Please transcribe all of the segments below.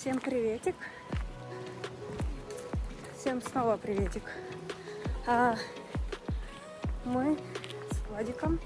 Всем приветик. Всем снова приветик. А, ми з Владиком,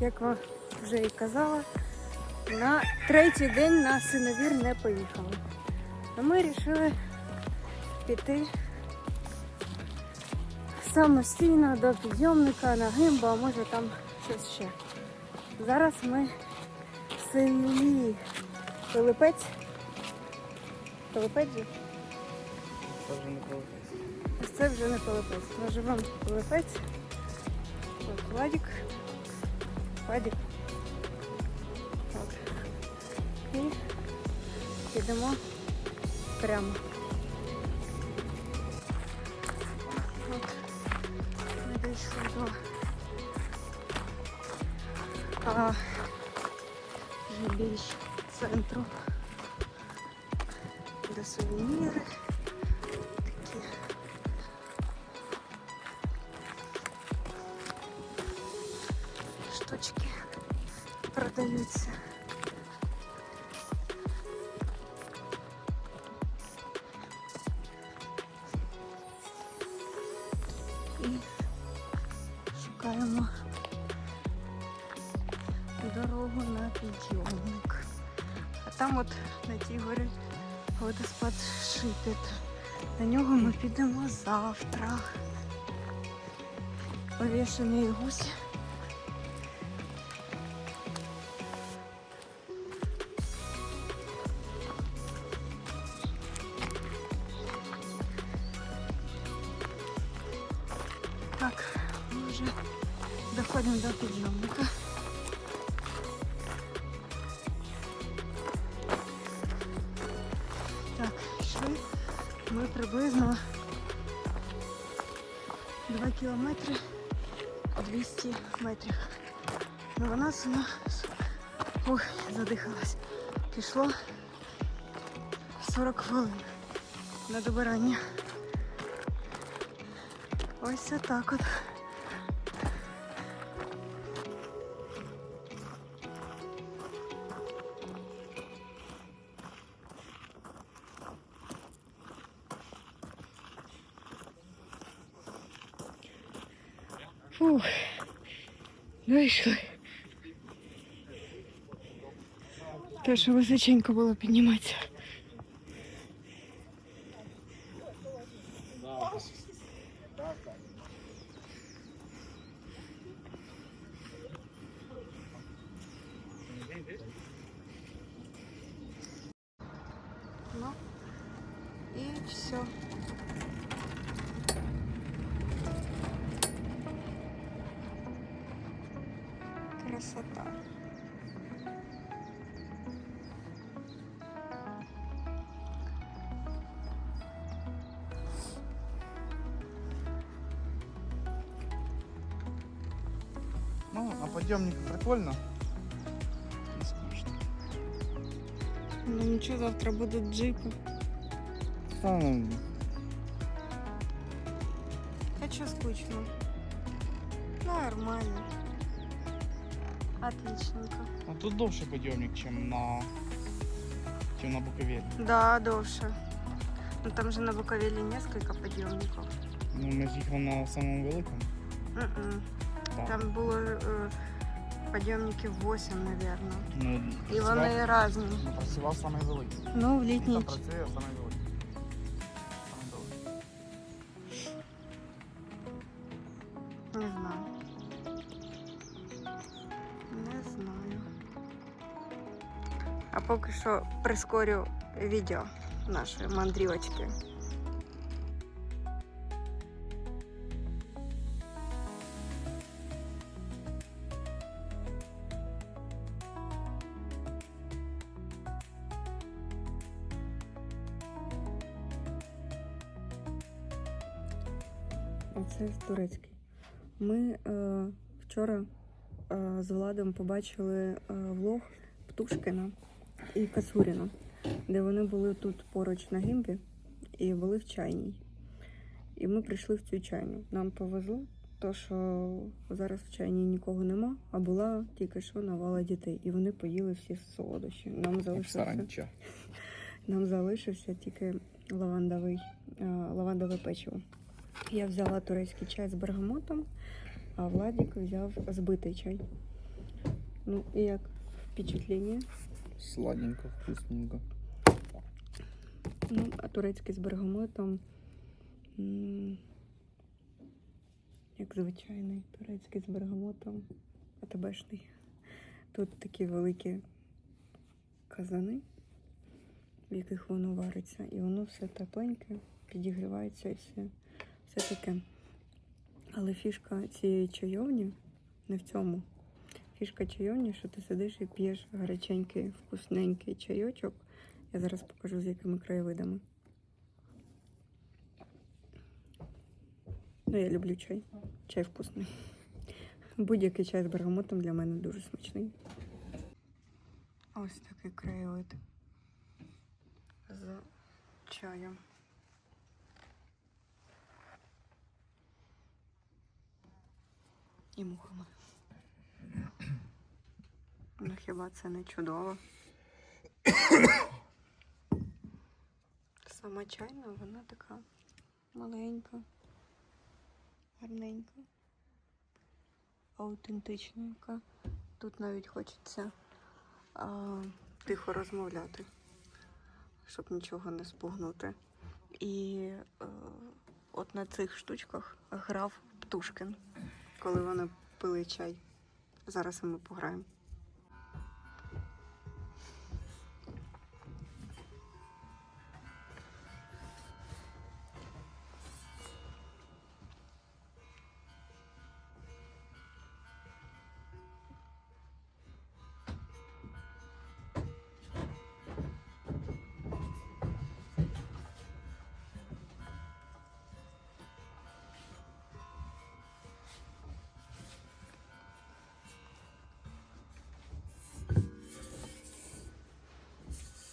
як вам вже і казала, на третій день на синовір не поїхали. А ми вирішили піти самостійно до підйомника на гимбу, а може там щось ще. Зараз ми в селі Пилипець. Пилипець же? Це вже не пилипець. Ось Це вже не Пилипець. Ми живемо в Пилипець. От Владик. Владик. Так. І підемо прямо. Центру. Де сувеніри штучки продаються. Там от на тій горі водоспад Шипіт. На нього ми підемо завтра. Повішений гусь. Так, ми приблизно 2 кілометри 200 метрів. Ну нас воно ой, задихалась. Пішло 40 хвилин на добирання. Ось так от. Фух. Вийшли. Те, що височенько було підніматися. Ну, и все. Красота. Ну, на подъемнике прикольно. Не скучно. Ну ничего, завтра будут джипы. Та, ну, А что скучно? Нормально. Отличненько. ну, тут довше подъемник, чем на, чем на Буковеле. Да, дольше. Ну там же на Буковеле несколько подъемников. Ну, ми з'їхали на самому великому. М-м. Так. Там було е, подйомників 8, наверное. Ну, І працював- вони різні. Ну, працював самий великий. Ну, в Він літній. там працює самий великий. Самий довгий. Не знаю. Поки що прискорю відео нашої мандрівочки. Оце турецький. Ми е, вчора е, з Владом побачили е, влог Птушкіна і Кацуріна, де вони були тут поруч на гімбі і були в чайній. І ми прийшли в цю чайню. Нам повезло, то, що зараз в чайні нікого нема, а була тільки що навала дітей. І вони поїли всі солодощі. Нам залишився, нам залишився тільки лавандовий, а, лавандове печиво. Я взяла турецький чай з бергамотом, а Владик взяв збитий чай. Ну, і як впечатлення? Сладенько, вкусненько. Ну, а турецький з бергамотом. Як звичайний турецький з бергамотом, АТБшний. Тут такі великі казани, в яких воно вариться, і воно все тепленьке, підігрівається і все, все таке. Але фішка цієї чайовні не в цьому. Фішка чайовні, що ти сидиш і п'єш гаряченький, вкусненький чайочок. Я зараз покажу, з якими краєвидами. Ну, я люблю чай. Чай вкусний. Будь-який чай з бергамотом для мене дуже смачний. Ось такий краєвид з чаєм. І мухами. Ну хіба це не чудово? Сама чайна, вона така маленька, гарненька, аутентичненька. Тут навіть хочеться а, тихо розмовляти, щоб нічого не спугнути. І е, от на цих штучках грав Птушкін, коли вони пили чай. Зараз ми пограємо.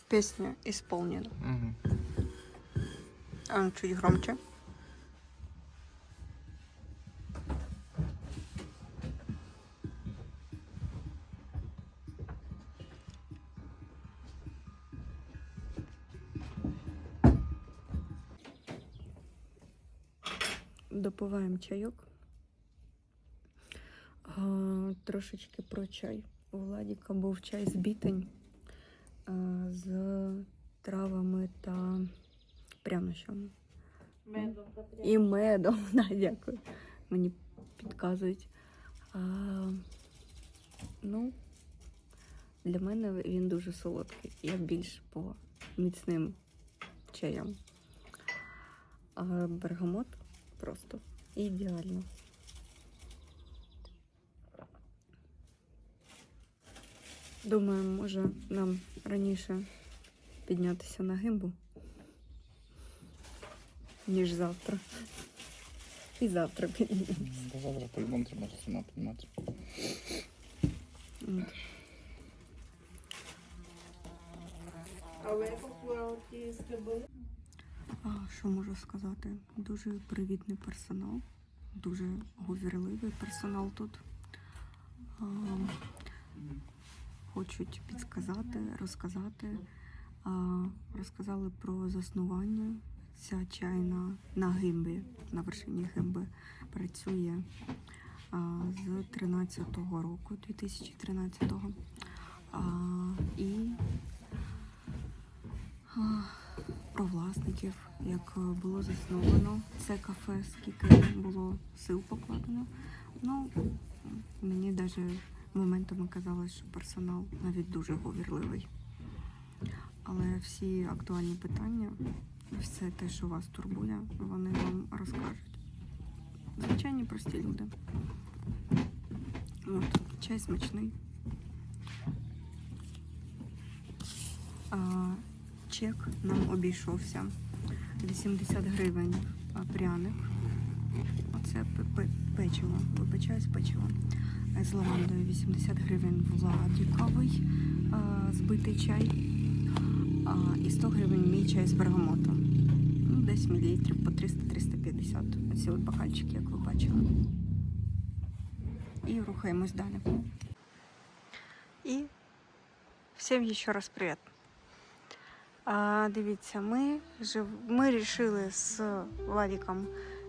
Песня исполнена. Угу. А ну чуть громче. Допиваємо чайок. А, трошечки про чай. У Владіка був чай з бітень з травами та прянощами. Медом та І медом, да, дякую. Мені підказують. А, ну, для мене він дуже солодкий. Я більш по міцним чаям. А бергамот просто ідеально. Думаю, може нам раніше піднятися на гимбу, ніж завтра. І завтра піднімемося. До завтра по-любому треба з ума підніматися. От. А ви попливки? А, що можу сказати? Дуже привітний персонал, дуже говірливий персонал тут. А, хочуть підсказати, розказати. Розказали про заснування. Ця чайна на гимбі, на вершині гимби працює з 13-го року, 2013-го. І про власників, як було засновано це кафе, скільки було сил покладено. Ну, мені навіть моментами казалось, що персонал навіть дуже говірливий. Але всі актуальні питання, все те, що вас турбує, вони вам розкажуть. Звичайні прості люди. От, чай смачний. А, чек нам обійшовся 80 гривень пряник. Оце пе- пе- печиво, вибачаюсь, печиво. З лавандою 80 гривень владіковий а, збитий чай. І 100 гривень мій чай з бергамотом. Ну, десь мілілітрів по 300-350. Оці от бокальчики, як ви бачили. і рухаємось далі. І всім ще раз привіт. А, дивіться, ми, жив... ми вирішили з Владіком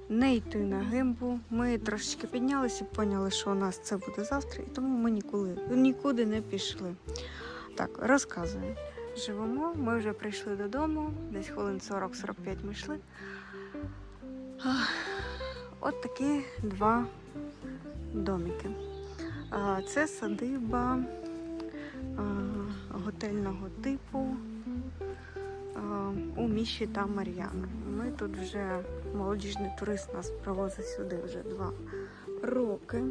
не йти на гимбу. Ми трошечки піднялися поняли, що у нас це буде завтра, і тому ми ніколи, нікуди не пішли. Так, розказую. Живемо, ми вже прийшли додому, десь хвилин 40-45 ми йшли. От такі два домики. Це садиба готельного типу у Міші та Мар'яна. Ми тут вже молодіжний турист нас привозить сюди вже два роки.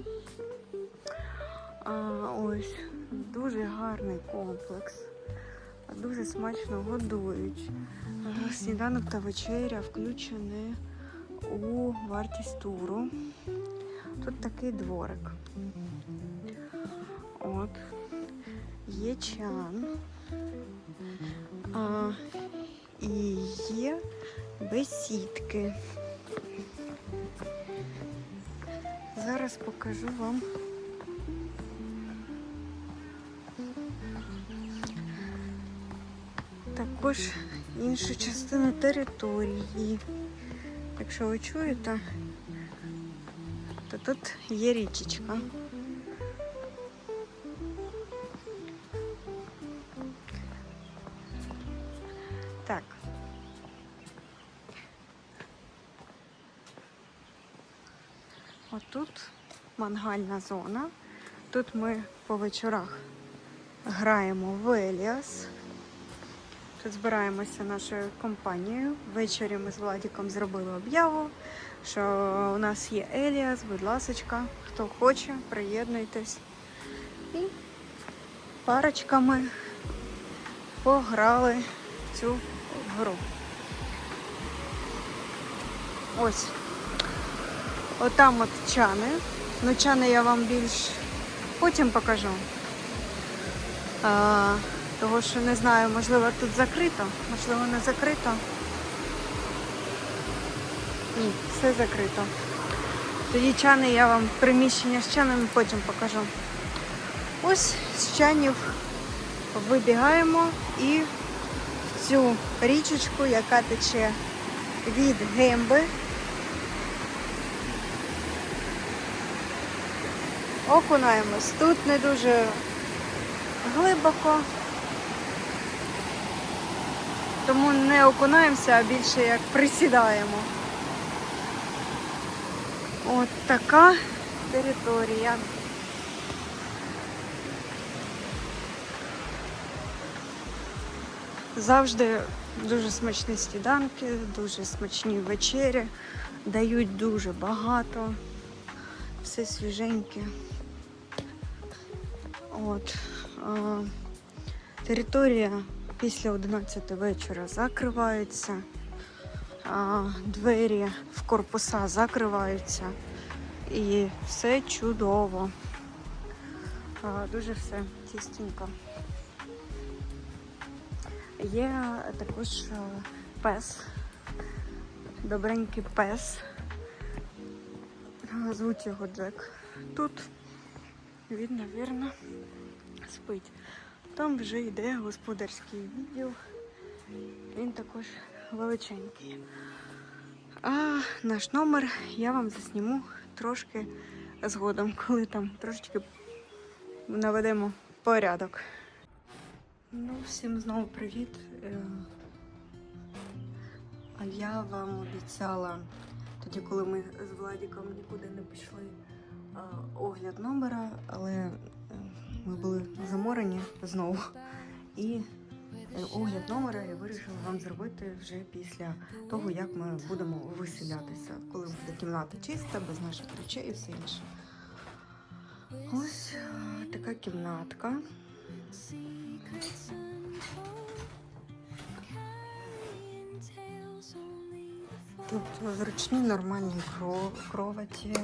А, ось дуже гарний комплекс. Дуже смачно годують. Сніданок та вечеря включені у вартість туру. Тут такий дворик. От. Є чан. А, і є бесідки. Зараз покажу вам. Також іншу частину території. Якщо ви чуєте, то тут є річечка. Мангальна зона. Тут ми по вечорах граємо в Еліас. Тут збираємося нашою компанією. Ввечері ми з Владіком зробили об'яву, що у нас є Еліас, будь ласочка, хто хоче, приєднуйтесь. І парочками пограли в цю гру. Ось. Отам от чани. Ну, чани я вам більш потім покажу. А, того, що не знаю, можливо, тут закрито, можливо, не закрито. Ні, все закрито. Тоді чани я вам приміщення з чанами потім покажу. Ось з чанів вибігаємо і в цю річечку, яка тече від гемби. Окунаємось. Тут не дуже глибоко, тому не окунаємося, а більше як присідаємо. От така територія. Завжди дуже смачні сніданки, дуже смачні вечері, дають дуже багато, все свіженьке. От. Територія після 11 вечора закривається, двері в корпуса закриваються і все чудово. Дуже все тістенько. Є також пес, добренький пес. Звуть його Джек. Тут він, навірно, спить. Там вже йде господарський відділ. Він також величенький. А наш номер я вам засніму трошки згодом, коли там трошечки наведемо порядок. Ну, всім знову привіт. Е, я вам обіцяла тоді, коли ми з Владіком нікуди не пішли, огляд номера, але е, ми були заморені знову. І е, огляд номера я вирішила вам зробити вже після того, як ми будемо виселятися, коли буде кімната чиста, без наших речей і все інше. Ось е, така кімнатка. Тут зручні нормальні кро- кроваті.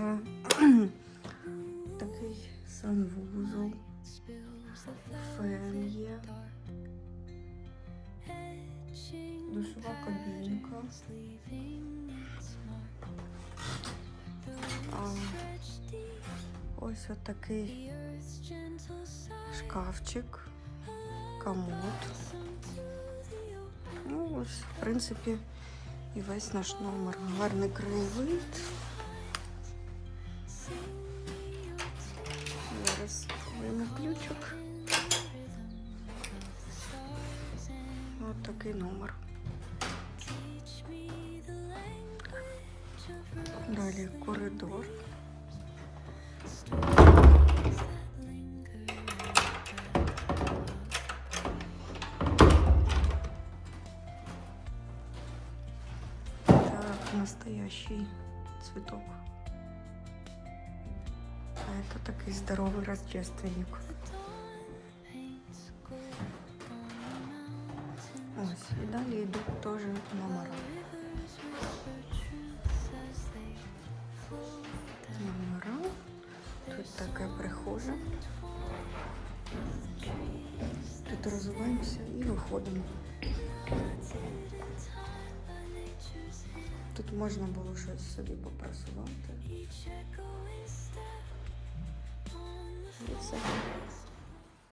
Санвузол. Фен є. Душова кабінка. А, Ось отакий шкафчик, комод. Ну, ось, в принципі, і весь наш номер. Гарний краєвид. Ключик. Ось такий номер. Далі коридор. Так, настоящий цветок. Это такой здоровый рождественник. Ось, і далі йдуть теж номера. Номера. Тут таке прихожа. Тут розвиваємося і виходимо. Тут можна було щось собі попрасувати. І все.